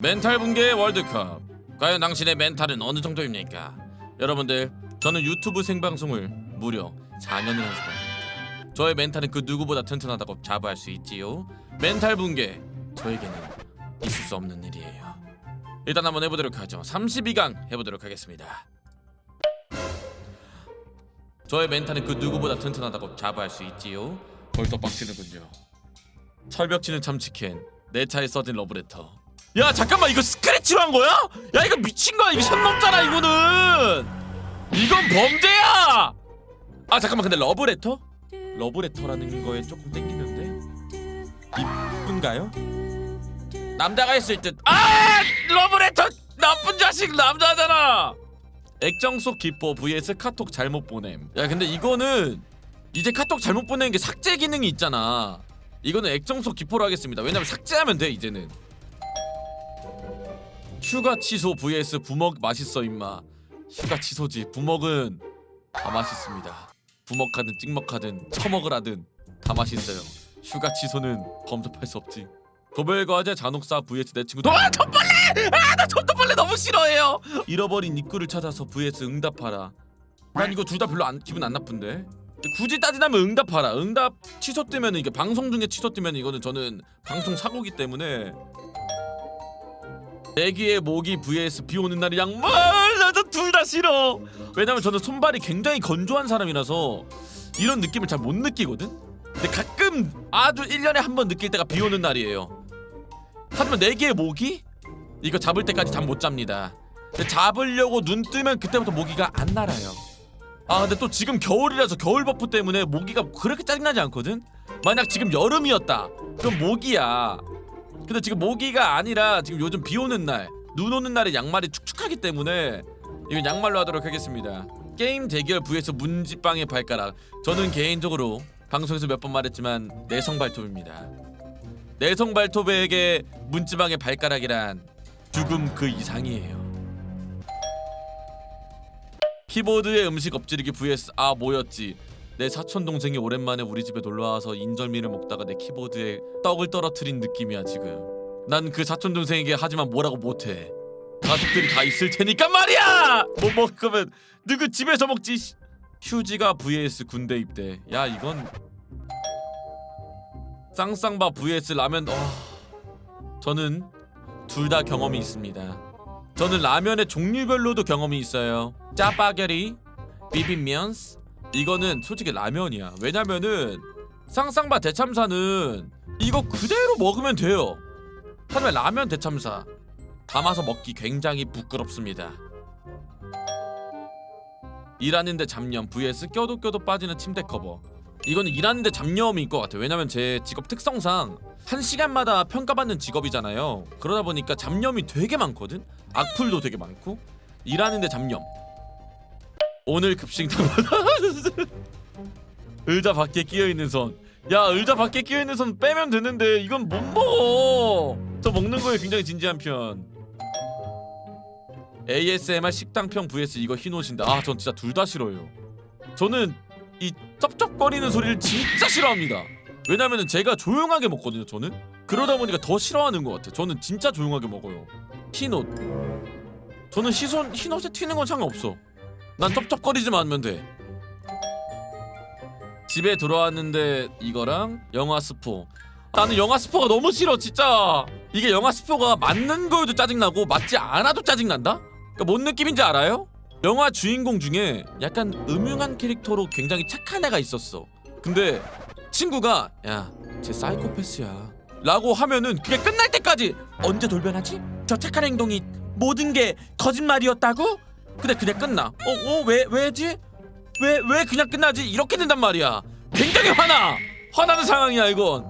멘탈 붕괴 월드컵. 과연 당신의 멘탈은 어느 정도입니까? 여러분들 저는 유튜브 생방송을 무려 4년을 한 사람입니다. 저의 멘탈은 그 누구보다 튼튼하다고 자부할 수 있지요? 멘탈 붕괴 저에게는 있을 수 없는 일이에요. 일단 한번 해보도록 하죠. 32강 해보도록 하겠습니다. 저의 멘탈은 그 누구보다 튼튼하다고 자부할 수 있지요? 벌써 빡치는군요. 철벽 치는 참치캔 내 차에 써진 러브레터 야 잠깐만 이거 스크래치로 한 거야? 야 이거 미친 거야? 이거 선 넘잖아 이거는. 이건 범죄야! 아 잠깐만 근데 러브레터? 러브레터라는 거에 조금 땡기는데? 이쁜가요? 남자가 했을 듯아! 러브레터! 나쁜 자식 남자잖아! 액정 속 기포 vs 카톡 잘못 보냄. 야 근데 이거는 이제 카톡 잘못 보내는 게 삭제 기능이 있잖아. 이거는 액정 속 기포로 하겠습니다. 왜냐면 삭제하면 돼 이제는 휴가 취소 vs 부먹 맛있어 임마. 휴가 취소지 부먹은 다 맛있습니다. 부먹하든 찍먹하든 처먹을 하든 다 맛있어요. 휴가 취소는 범접할 수 없지. 도벨과제 잔혹사 vs 내 친구 아 톱벌레! 아나 톱벌레 너무 싫어해요. 잃어버린 입구를 찾아서 vs 응답하라. 난 이거 둘 다 별로 안, 기분 안 나쁜데? 굳이 따지자면 응답하라. 응답 취소되면 이게 방송 중에 취소되면 이거는 저는 방송 사고기 때문에 애기의 모기 vs 비 오는 날이 양말! 나도 둘다 싫어. 왜냐면 저는 손발이 굉장히 건조한 사람이라서 이런 느낌을 잘 못 느끼거든? 근데 가끔 아주 1년에 한 번 느낄 때가 비 오는 날이에요. 하지만 네 개의 모기? 이거 잡을 때까지 잠 못 잡니다. 근데 잡으려고 눈 뜨면 그때부터 모기가 안 날아요. 아 근데 또 지금 겨울이라서 겨울 버프 때문에 모기가 그렇게 짜증나지 않거든? 만약 지금 여름이었다. 그럼 모기야 근데 지금 모기가 아니라 지금 요즘 비 오는 날, 눈 오는 날에 양말이 축축하기 때문에 이건 양말로 하도록 하겠습니다. 게임 대결 vs 문지빵의 발가락. 저는 개인적으로 방송에서 몇 번 말했지만 내성 발톱입니다. 내성 발톱에게 문지방의 발가락이란 죽음 그 이상이에요. 키보드에 음식 엎지르기 vs 아 뭐였지? 내 사촌 동생이 오랜만에 우리 집에 놀러 와서 인절미를 먹다가 내 키보드에 떡을 떨어뜨린 느낌이야 지금. 난 그 사촌 동생에게 하지만 뭐라고 못해. 가족들이 다 있을 테니까 말이야. 못 먹을 거면 누구 집에서 먹지. 씨. 휴지가 vs 군대 입대. 야 이건 쌍쌍바 vs 라면. 와. 저는 둘 다 경험이 있습니다. 저는 라면의 종류별로도 경험이 있어요. 짜파게리, 비빔면스, 이거는 솔직히 라면이야. 왜냐면은 쌍쌍바 대참사는 이거 그대로 먹으면 돼요. 하지만 라면 대참사 담아서 먹기 굉장히 부끄럽습니다. 일하는데 잡념 vs 껴도 껴도 빠지는 침대 커버. 이거는 일하는데 있을 것 같아요. 왜냐면 제 직업 특성상 한 시간마다 평가받는 직업이잖아요. 그러다 보니까 잡념이 되게 많거든. 악플도 되게 많고 일하는데 잡념. 오늘 급식 때마다 의자 밖에 끼어 있는 손. 야 의자 밖에 끼어 있는 손 빼면 되는데 이건 못 먹어. 저 먹는 거에 굉장히 진지한 편. ASMR 식당평 vs 이거 흰 옷인데 아 전 진짜 둘 다 싫어요. 저는 이 쩝쩝거리는 소리를 진짜 싫어합니다. 왜냐면은 제가 조용하게 먹거든요. 저는 그러다 보니까 더 싫어하는 것 같아. 저는 진짜 조용하게 먹어요. 흰 옷. 저는 시선 흰 옷에 튀는 건 상관없어. 난 쩝쩝거리지만 않으면 돼. 집에 들어왔는데 이거랑 영화 스포. 나는 영화 스포가 너무 싫어 진짜. 이게 영화 스포가 맞는 거여도 짜증나고 맞지 않아도 짜증난다? 그러니까 뭔 느낌인지 알아요? 영화 주인공 중에 약간 음흉한 캐릭터로 굉장히 착한 애가 있었어. 근데 친구가 야, 쟤 사이코패스야. 라고 하면은 그게 끝날 때까지 언제 돌변하지? 저 착한 행동이 모든 게 거짓말이었다고? 근데 그냥 끝나. 어, 어, 왜, 왜지? 왜, 왜 그냥 끝나지? 이렇게 된단 말이야. 굉장히 화나. 화나는 상황이야, 이건.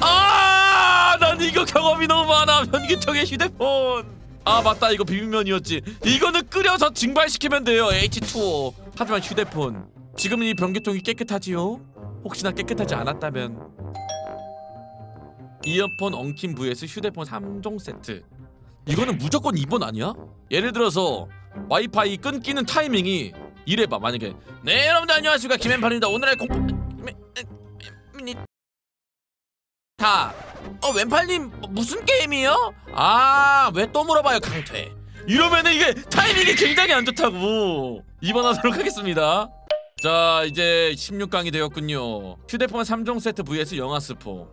아, 난 이거 경험이 너무 많아. 변기통에 휴대폰. 아, 맞다. 이거 비빔면이었지. 이거는 끓여서 증발시키면 돼요. H2O. 하지만 휴대폰. 지금은 이 변기통이 깨끗하지요? 혹시나 깨끗하지 않았다면 이어폰 엉킨 vs 휴대폰 3종 세트. 이거는 무조건 2번 아니야? 예를 들어서 와이파이 끊기는 타이밍이 이래봐. 만약에 네 여러분들 안녕하십니까. 김앤팔입니다. 오늘의 공포 다 어 왼팔님 무슨 게임이요? 아 왜 또 물어봐요 강퇴. 이러면은 이게 타이밍이 굉장히 안 좋다고. 입원하도록 하겠습니다. 자 이제 16강이 되었군요. 휴대폰 3종 세트 vs 영화 스포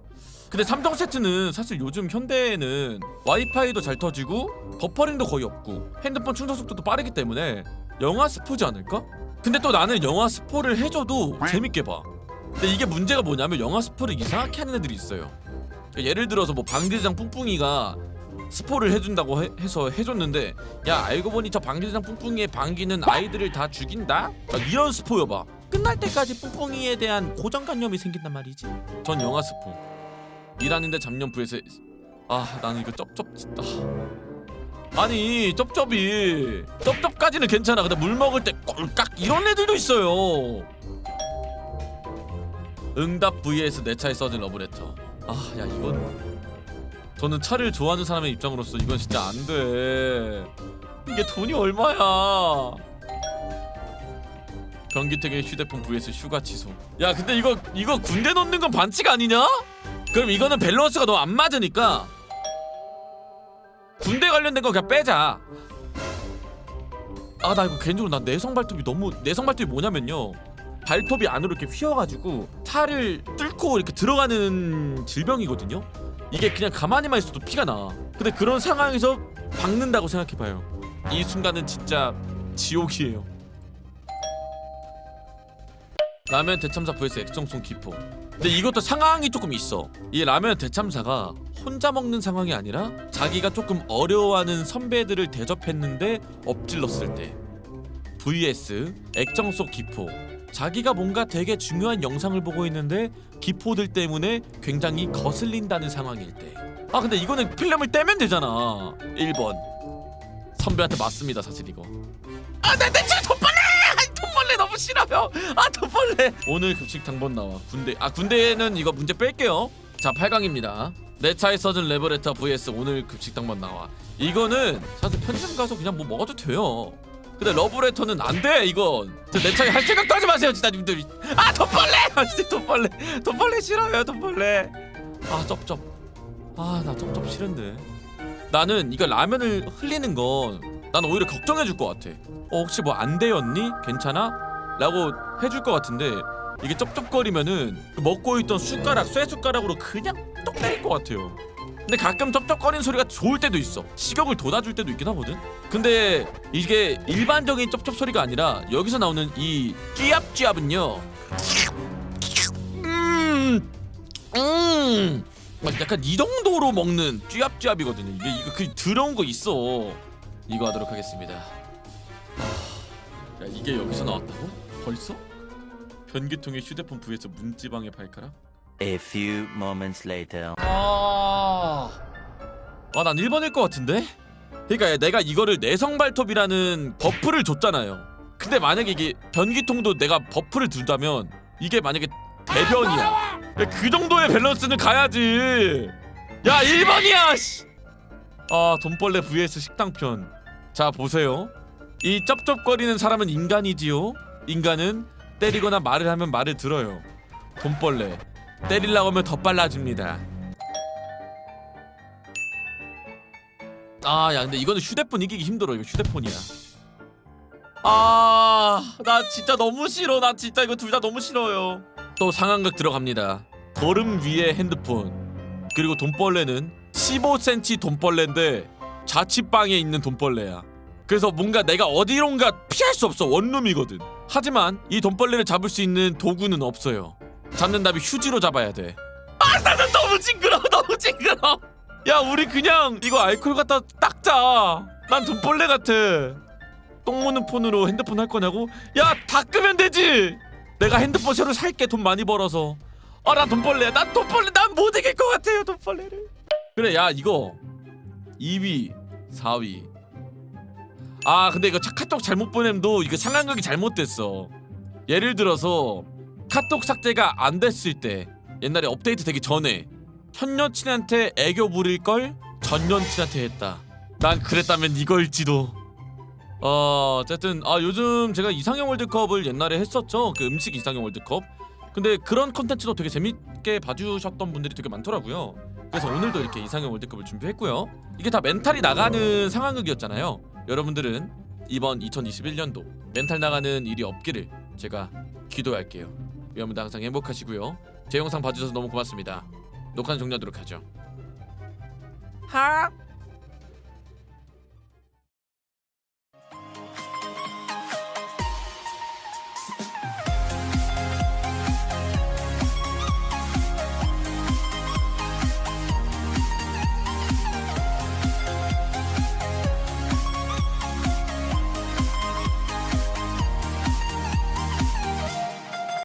근데 3종 세트는 사실 요즘 현대에는 와이파이도 잘 터지고 버퍼링도 거의 없고 핸드폰 충전 속도도 빠르기 때문에 영화 스포지 않을까? 근데 또 나는 영화 스포를 해줘도 재밌게 봐. 근데 이게 문제가 뭐냐면 영화 스포를 이상하게 하는 애들이 있어요. 예를 들어서 뭐 방대장 뿡뿡이가 스포를 해준다고 해, 서 해줬는데 야 알고 보니 저 방대장 뿡뿡이의 방귀는 아이들을 다 죽인다? 막 이런 스포여봐. 끝날 때까지 뿡뿡이에 대한 고정관념이 생긴단 말이지. 전 영화 스포 일하는데 잡념 vs 아 나는 이거 쩝쩝 진짜 아니 쩝쩝이 쩝쩝까지는 괜찮아. 근데 물 먹을 때 꼴깍 이런 애들도 있어요. 응답 vs 내 차에 써진 러브레터. 아 야 이건 저는 차를 좋아하는 사람의 입장으로서 이건 진짜 안돼. 이게 돈이 얼마야? 변기택의 휴대폰 vs 휴가 취소. 야 근데 이거 이거 군대 넣는 건 반칙 아니냐? 그럼 이거는 밸런스가 너무 안 맞으니까 군대 관련된 거 그냥 빼자 아 나 이거 개인적으로 나 내성 발톱이 너무 내성 발톱이 뭐냐면요 발톱이 안으로 이렇게 휘어가지고 살을 뚫고 이렇게 들어가는 질병이거든요. 이게 그냥 가만히만 있어도 피가 나. 근데 그런 상황에서 박는다고 생각해봐요. 이 순간은 진짜 지옥이에요. 라면 대참사 vs 액정송 기포. 근데 이것도 상황이 조금 있어. 이 라면 대참사가 혼자 먹는 상황이 아니라 자기가 조금 어려워하는 선배들을 대접했는데 엎질렀을 때. vs 액정 속 기포 자기가 뭔가 되게 중요한 영상을 보고 있는데 기포들 때문에 굉장히 거슬린다는 상황일 때아 근데 이거는 필름을 떼면 되잖아 1번 선배한테 맞습니다 사실 이거 아내내 지금 돈 벌레 너무 싫어요. 아 돈벌레 오늘 급식 당번 나와. 군대 아 군대는 이거 문제 뺄게요. 자 8강입니다. 내 차에 써준 레버레터 vs 오늘 급식 당번 나와. 이거는 사실 편의점 가서 그냥 뭐 먹어도 돼요. 근데 러브레터는 안 돼 이건. 내 차에 할 생각도 하지 마세요 진짜 님들 아 돈벌레 아 진짜 돈벌레 돈벌레 싫어요 돈벌레 아 쩝쩝. 아 나 쩝쩝 싫은데. 나는 이거 라면을 흘리는 건 나는 오히려 걱정해 줄 것 같아. 어 혹시 뭐 안 되었니? 괜찮아? 라고 해줄 것 같은데 이게 쩝쩝거리면은 그 먹고 있던 숟가락 쇠 숟가락으로 그냥 똑 때릴 것 같아요. 근데 가끔 쩝쩝거리는 소리가 좋을 때도 있어. 식욕을 돋아줄 때도 있긴 하거든. 근데 이게 일반적인 쩝쩝 소리가 아니라 여기서 나오는 이 쥐압쥐압은요. 음, 음, 막 약간 이 정도로 먹는 쥐압쥐압이거든요. 이게 이거 그 더러운 거 있어 이거 하도록 하겠습니다 아, 야 이게 여기서 나왔다고? 벌써? 변기통에 휴대폰 부에서 문지방에 발가락? A few moments later. 아, 아, 난 1번일 것 같은데? 그러니까 내가 이거를 내성 발톱이라는 버프를 줬잖아요. 근데 만약에 이게 변기통도 내가 버프를 준다면 이게 만약에 대변이야. 야, 그 정도의 밸런스는 가야지. 야, 1번이야. 씨. 아, 돈벌레 vs 식당편. 자, 보세요. 이 쩝쩝거리는 사람은 인간이지요. 인간은 때리거나 말을 하면 말을 들어요. 돈벌레. 때리려고 하면 더 빨라집니다. 아, 야, 근데 이거는 휴대폰 이기기 힘들어. 이거 휴대폰이야. 아, 나 진짜 너무 싫어. 나 진짜 이거 둘 다 너무 싫어요. 또 상황극 들어갑니다. 걸음 위에 핸드폰. 그리고 돈벌레는 15cm 돈벌레인데 자취방에 있는 돈벌레야. 그래서 뭔가 내가 어디론가 피할 수 없어. 원룸이거든. 하지만 이 돈벌레를 잡을 수 있는 도구는 없어요. 잡는 답이 휴지로 잡아야 돼. 아, 나는 너무 징그러. 너무 징그러. 야, 우리 그냥 이거 알코올 갖다 닦자. 난 돈벌레 같아. 똥 무는 폰으로 핸드폰 할 거냐고? 야, 닦으면 되지. 내가 핸드폰 새로 살게 돈 많이 벌어서. 아, 난 돈벌레야. 난 돈벌레. 난 못 이길 것 같아요, 돈벌레를. 그래, 야, 이거 2위, 4위. 아, 근데 이거 차- 카톡 잘못 보냄도 이거 상황극이 잘못됐어. 예를 들어서 카톡 삭제가 안 됐을 때 옛날에 업데이트 되기 전에 현 여친한테 애교 부릴 걸 전 여친한테 했다. 난 그랬다면 이걸지도. 어 어쨌든 아 요즘 제가 이상형 월드컵을 옛날에 했었죠. 그 음식 이상형 월드컵. 근데 그런 컨텐츠도 되게 재밌게 봐주셨던 분들이 되게 많더라고요. 그래서 오늘도 이렇게 이상형 월드컵을 준비했고요. 이게 다 멘탈이 나가는 상황극이었잖아요. 여러분들은 이번 2021년도 멘탈 나가는 일이 없기를 제가 기도할게요. 여러분들 항상 행복하시고요. 제 영상 봐주셔서 너무 고맙습니다. 녹화는 종료하도록 하죠. 하.